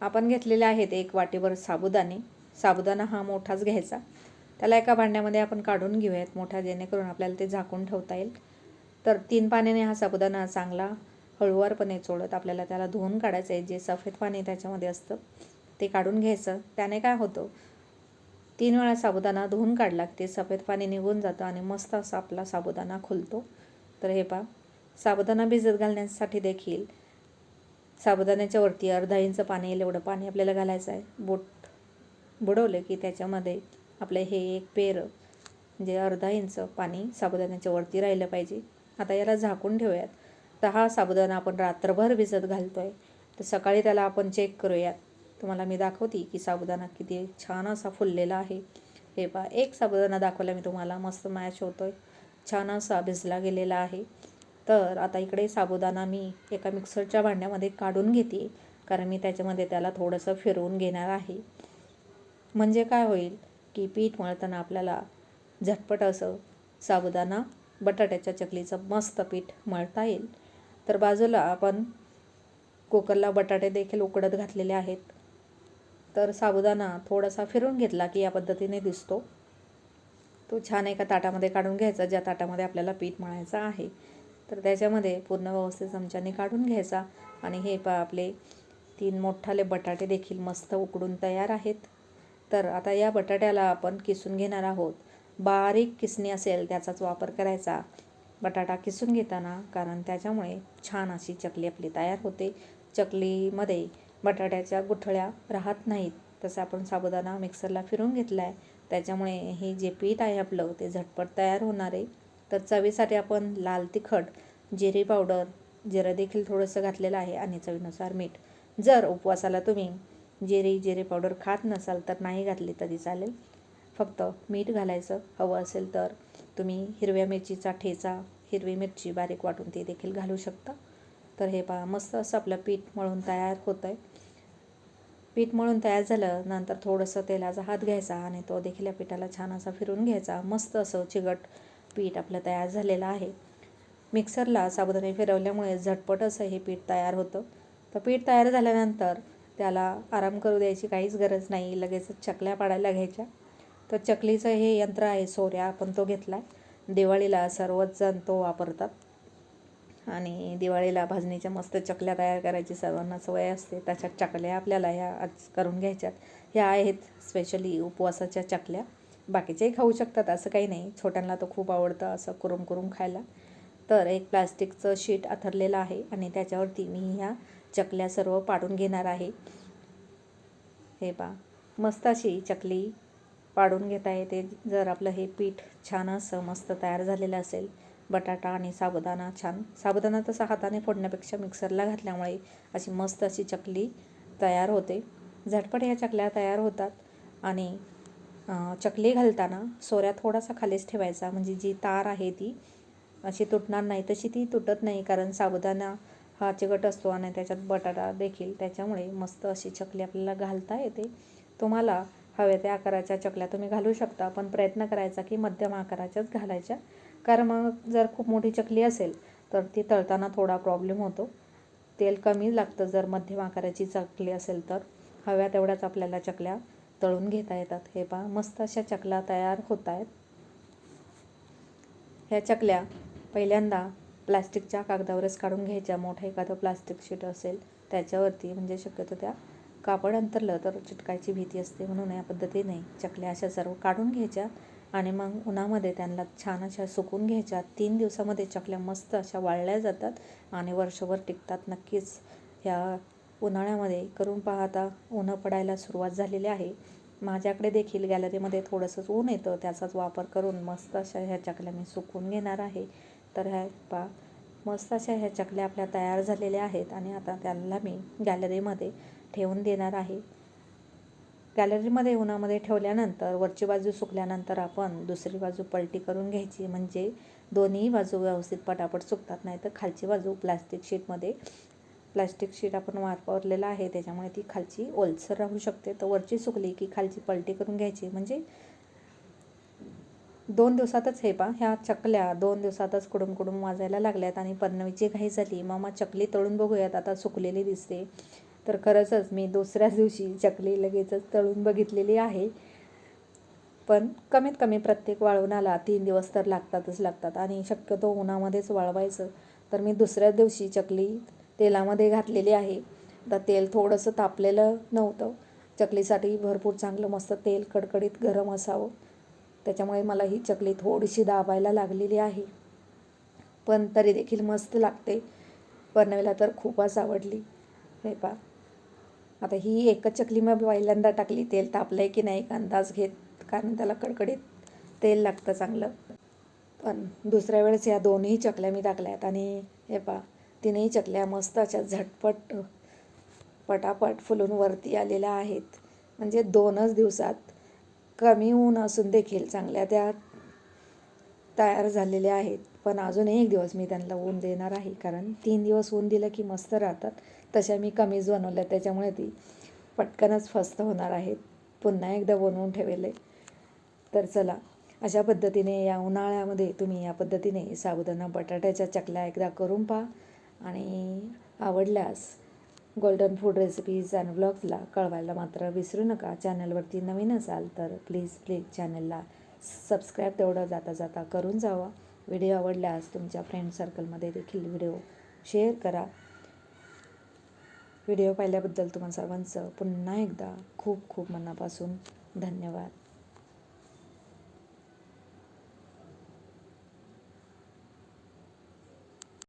आपण घेतलेले आहेत एक वाटीभर साबुदाणे. साबुदाणा हा मोठाच घ्यायचा. त्याला एका भांड्यामध्ये आपण काढून घेऊयात मोठा जेणेकरून आपल्याला ते झाकून ठेवता येईल. तर तीन पाण्याने हा साबुदाणा चांगला हळुवारपणे चोळत आपल्याला त्याला धुवून काढायचं आहे. जे सफेद पाणी त्याच्यामध्ये असतं ते काढून घ्यायचं. त्याने काय होतं तीन वेळा साबुदाणा धुवून काढला की ते सफेद पाणी निघून जातं आणि मस्त असा आपला साबुदाणा खुलतो. तर हे पा साबुदाणा भिजत घालण्यासाठी देखील साबुदाण्याच्या वरती अर्धा इंच पाणी येईल एवढं पाणी आपल्याला घालायचं आहे. बोट बुडवलं की त्याच्यामध्ये आपलं हे एक पेर म्हणजे अर्धा इंच पाणी साबुदाण्याच्या वरती राहिलं पाहिजे. आता याला झाकून ठेवूयात. तर हा साबुदाणा आपण रात्रभर भिजत घालतो आहे तर सकाळी त्याला आपण चेक करूयात. तुम्हाला मी दाखवते की साबुदाणा किती छान असा फुललेला आहे. हे पहा एक साबुदाणा दाखवला मी तुम्हाला मस्त मॅच होतो आहे छान असा भिजला गेलेला आहे. तर आता इकडे साबुदाणा मी एका मिक्सरच्या भांड्यामध्ये काढून घेते कारण मी त्याच्यामध्ये त्याला थोडंसं फिरवून घेणार आहे. म्हणजे काय होईल की पीठ मळताना आपल्याला झटपट असं साबुदाणा बटाट्याच्या चकलीचं मस्त पीठ मळता येईल. तर बाजूला आपण कुकरला बटाटे देखील उकडत घातलेले आहेत. तर साबुदाणा थोडासा फिरून घेतला की या पद्धतीने दिसतो. तो छान एका ताटामध्ये काढून घ्यायचा ज्या ताटामध्ये आपल्याला पीठ मळायचं आहे. तर त्याच्यामध्ये पूर्ण व्यवस्थित चमच्याने काढून घ्यायचा आणि हे पा आपले तीन मोठाले बटाटे देखील मस्त उकडून तयार आहेत. तर आता या बटाट्याला आपण किसून घेणार आहोत. बारीक किसणी असेल त्याचाच वापर करायचा. बटाटा किसून घेताना कारण त्याच्यामुळे छान अशी चकली आपली तयार होते. चकलीमध्ये बटाट्याच्या गुठळ्या राहत नाहीत. तसं आपण साबुदाणा मिक्सरला फिरून घेतला आहे त्याच्यामुळे हे जे पीठ आहे आपलं ते झटपट तयार होणार आहे. तर चवीसाठी आपण लाल तिखट जिरे पावडर जिरं देखील थोडंसं घातलेलं आहे आणि चवीनुसार मीठ. जर उपवासाला तुम्ही जिरे जिरे पावडर खात नसाल तर नाही घातली तरी चालेल. फक्त मीठ घालायचं. हवं असेल तर तुम्ही हिरव्या मिरचीचा ठेचा हिरवी मिरची बारीक वाटून ते देखील घालू शकता. तर हे पहा मस्त असं आपलं पीठ मळून तयार होतं आहे पीठ मळून तयार झालं नंतर थोडंसं तेलाचा हात घ्यायचा आणि तो देखील या पिठाला छान असा फिरून घ्यायचा. मस्त असं चिकट पीठ आपलं तयार झालेलं आहे. मिक्सरला साबुदाणे फिरवल्यामुळे झटपट असं हे पीठ तयार होतं. तर पीठ तयार झाल्यानंतर त्याला आराम करू द्यायची काहीच गरज नाही लगेचच चकल्या पाडायला घ्यायच्या. तर चकलीचं हे यंत्र आहे सोऱ्या आपण तो घेतला आहे दिवाळीला सर्वच जण तो वापरतात. आणि दिवाळीला भाजणीच्या मस्त चकल्या तयार करायची सर्वांना सवय असते. त्याच्या चकल्या आपल्याला ह्या आज करून घ्यायच्यात. ह्या आहेत स्पेशली उपवासाच्या चकल्या. बाकीचेही खाऊ शकतात असं काही नाही. छोट्यांना तो खूप आवडतं असं कुरुम कुरुम खायला. तर एक प्लास्टिकचं शीट अथरलेलं आहे आणि त्याच्यावरती मी ह्या चकल्या सर्व पाडून घेणार आहे. हे पा मस्त अशी चकली पाडून घेता येते. जर आपलं हे पीठ छान असं मस्त तयार झालेलं असेल बटाटा आणि साबुदाणा छान. साबुदाणा तसा हाताने फोडण्यापेक्षा मिक्सरला घातल्यामुळे अशी मस्त अशी चकली तयार होते. झटपट या चकल्या तयार होतात आणि चकली घालताना सोऱ्या थोडासा खालीच ठेवायचा. म्हणजे जी तार आहे ती अशी तुटणार नाही. तशी ती तुटत नाही कारण साबुदाणा हा चिकट असतो आणि त्याच्यात बटाटा देखील. त्याच्यामुळे मस्त अशी चकली आपल्याला घालता येते. तुम्हाला हव्या त्या आकाराच्या चकल्या तुम्ही घालू शकता. पण प्रयत्न करायचा की मध्यम आकाराच्याच घालायच्या. कारण मग जर खूप मोठी चकली असेल तर ती तळताना थोडा प्रॉब्लेम होतो. तेल कमी लागतं जर मध्यम आकाराची चकली असेल तर. हव्या तेवढ्याच आपल्याला चकल्या तळून घेता येतात. हे पहा मस्त अशा चकल्या तयार होत आहेत ह्या चकल्या पहिल्यांदा प्लास्टिकच्या कागदावरच काढून घ्यायच्या. मोठं एखादं प्लास्टिक शीट असेल त्याच्यावरती म्हणजे शक्यतो त्या कापड अंतरलं तर चिटकायची भीती असते म्हणून या पद्धतीने चकल्या अशा सर्व काढून घ्यायच्या आणि मग उन्हामध्ये त्यांना छान अशा सुकून घ्यायच्या. तीन दिवसामध्ये चकल्या मस्त अशा वाळल्या जातात आणि वर्षभर टिकतात. नक्कीच ह्या उन्हाळ्यामध्ये करून पाहता ऊन पडायला सुरुवात झालेली आहे. माझ्याकडे देखील गॅलरीमध्ये थोडंसंच ऊन येतं त्याचाच वापर करून मस्त अशा ह्या चकल्या मी सुकून घेणार आहे. तर ह्या पा मस्त अशा ह्या चकल्या आपल्या तयार झालेल्या आहेत आणि आता त्याला मी गॅलरीमध्ये ठेवून देणार आहे. गॅलरीमध्ये उन्हामध्ये ठेवल्यानंतर वरची बाजू सुकल्यानंतर आपण दुसरी बाजू पलटी करून घ्यायची. म्हणजे दोन्ही बाजू व्यवस्थित पटापट सुकतात नाही तर खालची बाजू प्लास्टिक शीटमध्ये प्लास्टिक शीट आपण वापरलेलं आहे त्याच्यामुळे ती खालची ओलसर राहू शकते. तर वरची सुकली की खालची पलटी करून घ्यायची. म्हणजे दोन दिवसातच हे पा ह्या चकल्या दोन दिवसातच कुडूम कुडूम वाजायला लागल्यात आणि पन्नवीची घाई झाली. मामा चकली तळून बघूयात आता सुकलेली दिसते. तर खरंचच मी दुसऱ्याच दिवशी चकली लगेचच तळून बघितलेली आहे. पण कमीत कमी प्रत्येक वाळवणाला तीन दिवस तर लागतातच लागतात आणि शक्यतो उन्हामध्येच वाळवायचं. तर मी दुसऱ्या दिवशी चकली तेलामध्ये घातलेली आहे. तर तेल थोडंसं तापलेलं नव्हतं. चकलीसाठी भरपूर चांगलं मस्त तेल कडकडीत गरम असावं. त्याच्यामुळे मला ही चकली थोडीशी दाबायला लागलेली आहे. पण तरी देखील मस्त लागते. बनवायला तर खूपच आवडली. हे पा आता ही एकच चकली मग पहिल्यांदा टाकली. तेल तापलं आहे की नाही एक अंदाज घेत. कारण त्याला कडकडीत तेल लागतं चांगलं. पण दुसऱ्या वेळेस या दोन्ही चकल्या मी टाकल्या आहेत आणि हे पा तिन्ही चकल्या मस्त अशा झटपट पटापट फुलून वरती आलेल्या आहेत. म्हणजे दोनच दिवसात कमी ऊन असून देखील चांगल्या त्या तयार झालेल्या आहेत. पण अजून एक दिवस मी त्यांना ऊन देणार आहे. कारण तीन दिवस ऊन दिलं की मस्त राहतात. तशा मी कमीज बनवल्या. त्याच्यामुळे ती पटकनच फस्त होणार आहेत पुन्हा एकदा बनवून ठेवले. तर चला अशा पद्धतीने या उन्हाळ्यामध्ये तुम्ही या पद्धतीने साबुदाणा बटाट्याच्या चकल्या एकदा करून पहा. आणि आवडल्यास गोल्डन फूड रेसिपीज अँड ब्लॉग्सला कळवायला मात्र विसरू नका. चॅनलवरती नवीन असाल तर प्लीज प्लीज चॅनलला सबस्क्राईब तेवढं जाता जाता करून जावा. व्हिडिओ आवडल्यास तुमच्या फ्रेंड सर्कलमध्ये देखील व्हिडिओ शेअर करा. व्हिडिओ पाहिल्याबद्दल तुम्हा सर्वांचं पुन्हा एकदा खूप खूप मनापासून धन्यवाद.